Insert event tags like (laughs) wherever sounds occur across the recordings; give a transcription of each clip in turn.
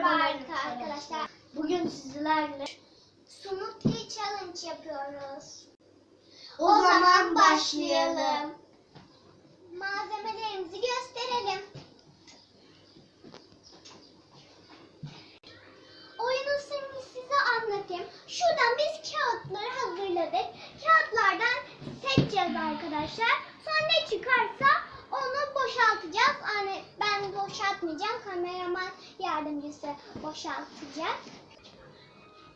Merhaba arkadaşlar. Bugün sizlerle smoothie challenge yapıyoruz. O, zaman başlayalım. Malzemelerimizi gösterelim. Oyunun sırrını size anlatayım. Şuradan biz kağıtları hazırladık. Kağıtlardan seçeceğiz arkadaşlar. Sonra ne çıkarsa onu boşaltacağız. Ben boşaltmayacağım. Kameraman yardımcısı boşaltacak.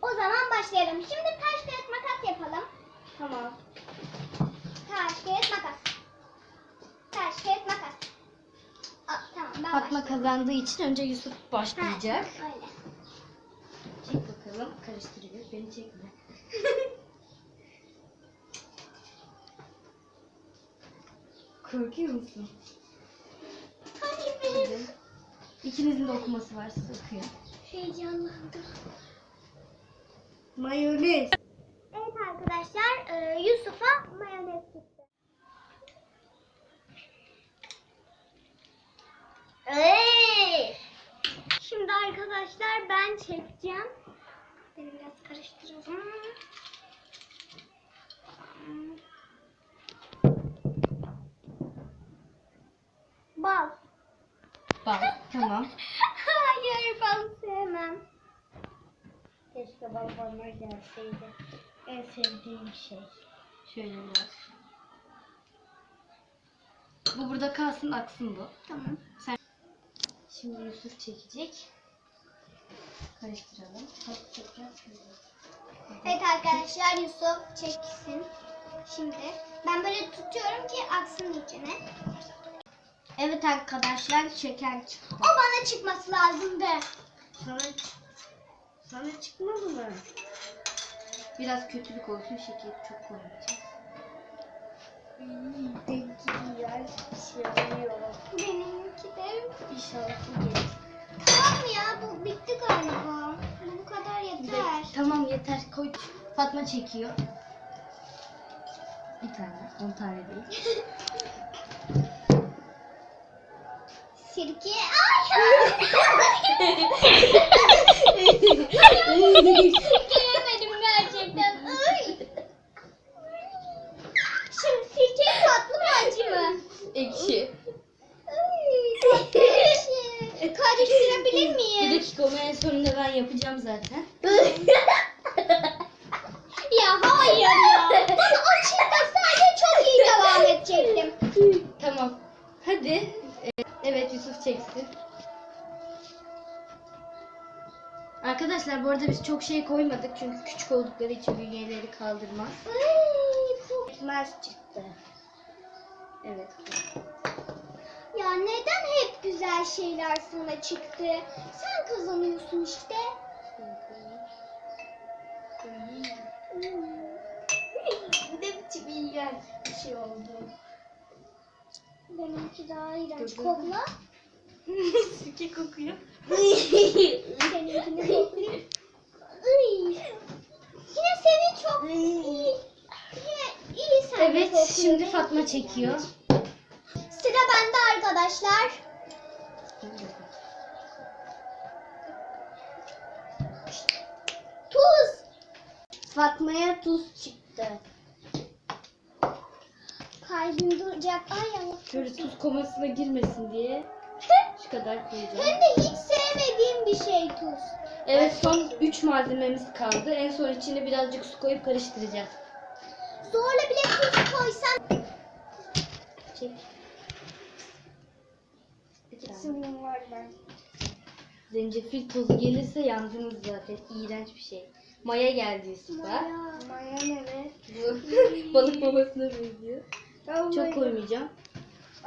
O zaman başlayalım. Şimdi taş kağıt makas yapalım. Tamam. Taş kağıt makas. Taş kağıt makas. Aa, tamam ben Fatma başlayayım. kazandığı için önce Yusuf başlayacak. Ha, öyle. Çek bakalım. Karıştırıyor. Beni çekme. (laughs) Korkuyor musun? Hayır. Hadi. İkinizin de okuması var. Siz okuyun. Heyecanlandım. Mayonez. Evet arkadaşlar e, Yusuf'a mayonez çıktı. Hey! Şimdi arkadaşlar ben çekeceğim. Beni biraz karıştıralım. Bal. Bal. Tamam. Hayır bal sevmem. Keşke bal bana gelseydi. En sevdiğim şey. Şöyle biraz. Bu burada kalsın aksın bu. Tamam. Sen Şimdi Yusuf çekecek. Karıştıralım. Evet arkadaşlar Yusuf çeksin. Şimdi ben böyle tutuyorum ki aksın içine. Evet arkadaşlar şeker çıktı. O bana çıkması lazımdı. Sana, sana çıkmadı mı? Biraz kötülük olsun şekeri çok koymayacağız. Benimki yer yanıyor. Benimki de. İnşallah gelir. Tamam ya bu bitti galiba. Bu, bu kadar yeter. Tamam yeter koy. Fatma çekiyor. Bir tane, on tane değil. (laughs) Sirke. Ay! Sirke yemedim gerçekten. Ay! Şimdi sirke tatlı mı acı mı? Ekşi. Ekşi. Karıştırabilir Bir miyim? dakika onu en sonunda ben yapacağım zaten. (laughs) Arkadaşlar bu arada biz çok şey koymadık çünkü küçük oldukları için bünyeleri kaldırmaz. Ay, çok- Ekmez çıktı. Evet. Ya neden hep güzel şeyler sana çıktı? Sen kazanıyorsun işte. Bu da biçim iğrenç bir şey oldu. Benimki daha iğrenç. Kokla. (laughs) Sirke kokuyor. Seninkini. Yine senin çok iyi. Yine iyi sen Evet kokuyor. şimdi Fatma çekiyor. Sıra bende arkadaşlar. Tuz. Fatma'ya tuz çıktı. Kalbim duracak. Ay. Şöyle tuz komasına girmesin diye kadar koyacağım. Hem de hiç sevmediğim bir şey tuz. Evet son 3 malzememiz kaldı. En son içine birazcık su koyup karıştıracağız. Zorla bile tuz koysan. Çek. Sınırım var ben. Zencefil tozu gelirse yandınız zaten. İğrenç bir şey. Maya geldi Yusuf'a. Maya ne be? Bu (laughs) balık babasına benziyor. Çok koymayacağım.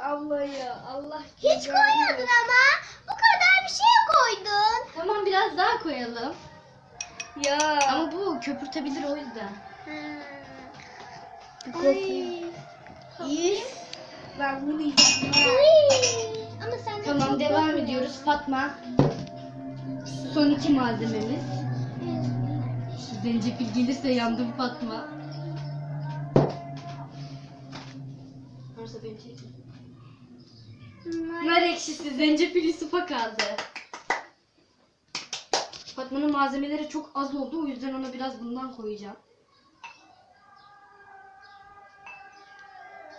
Allah ya Allah. Hiç koymadın ama. Bu kadar bir şey koydun. Tamam biraz daha koyalım. Ya. Ama bu köpürtebilir o yüzden. Bir Ay. koklayayım. İyi. Ben bunu yiyeceğim. Ama sen de Tamam çok devam koyma. ediyoruz. Fatma. Son iki malzememiz. Zencefil gelirse yandım Fatma. Varsa beni. Nar ekşisi, zencefil Yusuf'a kaldı. Fatma'nın malzemeleri çok az oldu. O yüzden ona biraz bundan koyacağım.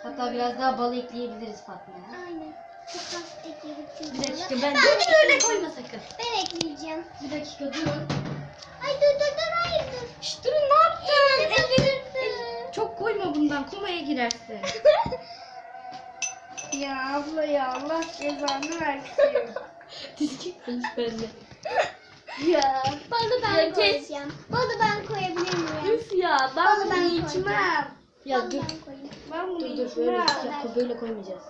Hatta biraz daha bal ekleyebiliriz Fatma'ya. Aynen. Çok az ekledik çünkü. Bir dakika ben dur öyle koyma sakın. Ben ekleyeceğim. Bir dakika durun. Ay dur dur dur hayır dur. Şşt durun ne yaptın? Ellerim Çok koyma bundan komaya girersin. (laughs) Ya abla ya Allah cezanı versin. (laughs) Dizgin konuş benimle. ya. Balı ben Ya kes. koyacağım. Balı ben koyabilir miyim? Üf ya ben bunu ben koyacağım. içmem. Ya Balı dur. ben koyayım. Ben bunu Dur dur böyle içmem. dakika böyle koymayacağız.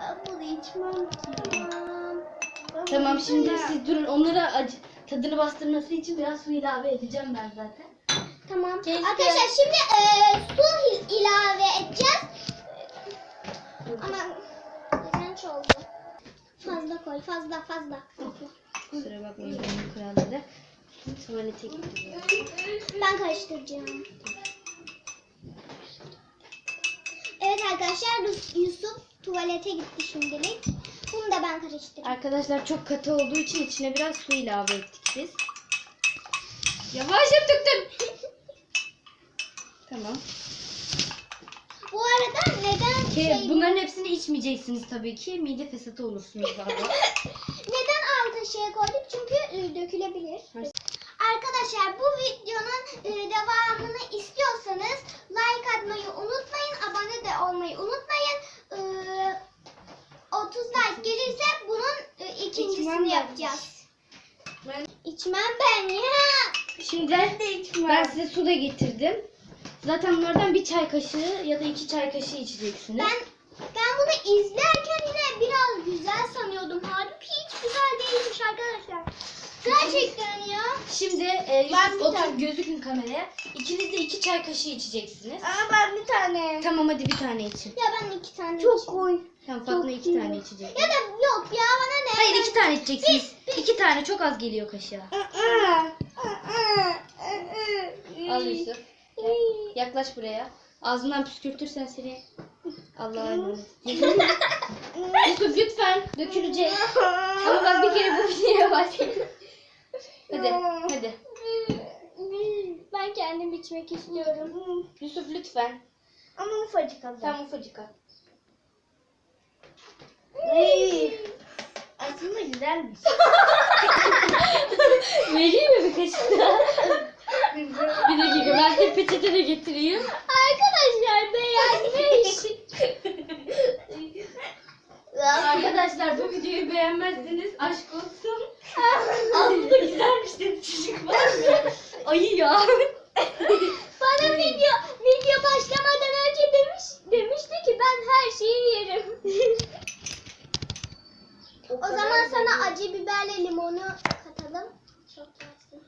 Ben bunu içmem ki. Tamam. Ben Tamam şimdi içmem. siz durun onlara acı, tadını bastırması için biraz su ilave edeceğim ben zaten. Tamam. Keşke- Arkadaşlar şimdi e, su il- ilave edeceğiz. Ama iğrenç oldu. Fazla koy. Fazla fazla. Kusura bakmayın benim kuralları. Tuvalete gidiyor. Ben karıştıracağım. Evet arkadaşlar Yus- Yusuf tuvalete gitti şimdilik. Bunu da ben karıştıracağım. Arkadaşlar çok katı olduğu için içine biraz su ilave ettik biz. Yavaş yap döktüm. (laughs) tamam. Arada neden Ki şey, bunların hepsini içmeyeceksiniz tabii ki. Mide fesatı olursunuz valla. (laughs) neden altı şey koyduk? Çünkü e, dökülebilir. Arkadaşlar bu videonun e, devamını istiyorsanız like atmayı unutmayın. Abone de olmayı unutmayın. E, 30 like gelirse bunun e, ikincisini İçmem yapacağız. Ben, İçmem ben ya. Şimdi ben de içmem. ben size su da getirdim. Zaten bunlardan bir çay kaşığı ya da iki çay kaşığı içeceksiniz. Ben ben bunu izlerken yine biraz güzel sanıyordum. Halbuki hiç güzel değilmiş arkadaşlar. Gerçekten ya. Şimdi e, Ben Yusuf otur tane- gözükün kameraya. İkiniz de iki çay kaşığı içeceksiniz. Ama ben bir tane. Tamam hadi bir tane için. Ya ben iki tane Çok içeyim. koy. Tamam Fatma iki iyi. tane içecek. Ya da yok ya bana ne? Hayır Ben- iki tane içeceksiniz. İki tane çok az geliyor kaşığa. Al Yusuf. Yaklaş buraya. Ağzından püskürtürsen seni. Allah'a emanet. (laughs) Yusuf lütfen dökülecek. Ama bak bir kere bu (laughs) videoya başlayalım. Hadi hadi. Ben kendim içmek istiyorum. Yusuf lütfen. Ama ufacık abla. Tam ufacık al. Ay. Aslında güzelmiş. (laughs) Vereyim mi bir kaşık daha? bir dakika size peçete de getireyim. Arkadaşlar beğenmiş. Arkadaşlar bu videoyu beğenmezseniz aşk olsun. Aslında güzelmiş dedi çocuk var ya. Ayı ya. Bana video video başlamadan önce demiş demişti ki ben her şeyi yerim. o zaman sana acı biberle limonu katalım. Çok yersin.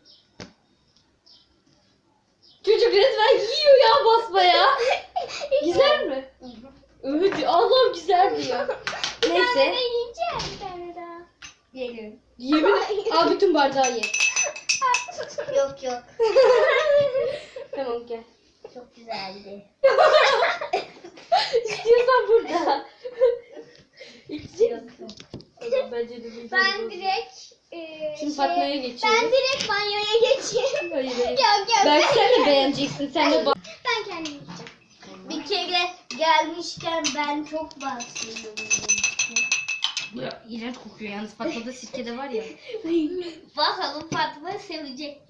Çocuk resmen yiyor ya basmaya. (laughs) Güzel mi? Evet Allah'ım güzel diyor. Bir tane Neyse. de yiyeceğim bir tane daha. Gelin. Yemin al bütün bardağı ye. (laughs) Yok yok. (laughs) Tamam gel. Çok güzeldi. İstiyorsan burada. İçeceksin. Tamam, Bence de bir ben şey direkt e, Şimdi şey- Fatma'ya geçiyoruz. Ben direkt banyoya geçeyim. Hayır, hayır. (laughs) yok yok. Belki sen de beğeneceksin. Sen de ba- Ben kendim yiyeceğim. Bir kere gelmişken ben çok bahsediyorum. Bu ya, iğrenç kokuyor yalnız. Fatma'da sirke de var ya. (laughs) Bakalım Fatma sevecek.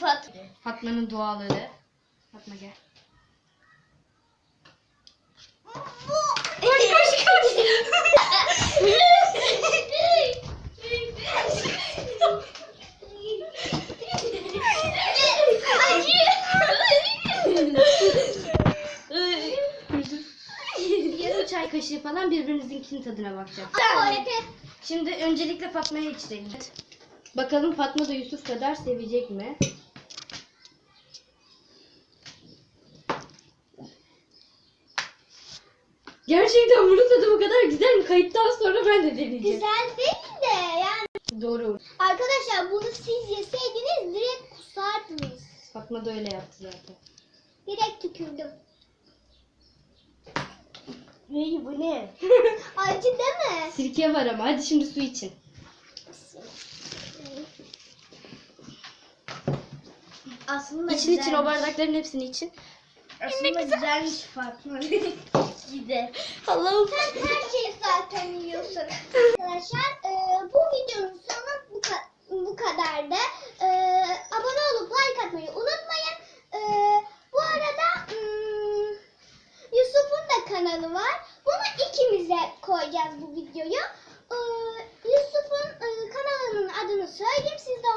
Fatma. Fatma'nın duaları. Fatma gel. Koş falan birbirinizinkinin tadına. Tuvalete. Şimdi öncelikle Fatma'ya içirelim. Bakalım Fatma da Yusuf kadar sevecek mi? Gerçekten bunun tadı bu kadar güzel mi? Kayıttan sonra ben de deneyeceğim. Güzel değil de yani. Doğru. Arkadaşlar bunu siz yeseydiniz direkt kusardınız. Fatma da öyle yaptı zaten. Direkt tükürdüm. Ne bu ne? (laughs) Acı deme. Sirke var ama hadi şimdi su için. Aslında İçin için o bardakların hepsini için. Aslında güzelmiş Fatma. (laughs) Gide. Allah'ım. Sen her şeyi zaten yiyorsun. Arkadaşlar e, bu videonun sonu bu, ka- bu kadardı. E, abone olup like atmayı unutmayın. E, bu arada hmm, Yusuf'un da kanalı var. Bunu ikimize koyacağız bu videoyu. E, Yusuf'un e, kanalının adını söyleyeyim. Siz de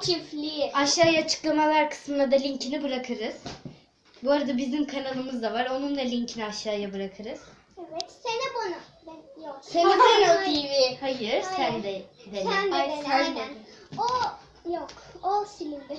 çiftliği. Aşağıya açıklamalar kısmına da linkini bırakırız. Bu arada bizim kanalımız da var. Onun da linkini aşağıya bırakırız. Evet. Sene bunu. Ben, yok. Seni Seno TV. Hayır, sen de dene. Sen de Ay, dene, sen de aynen. O yok. O silindi.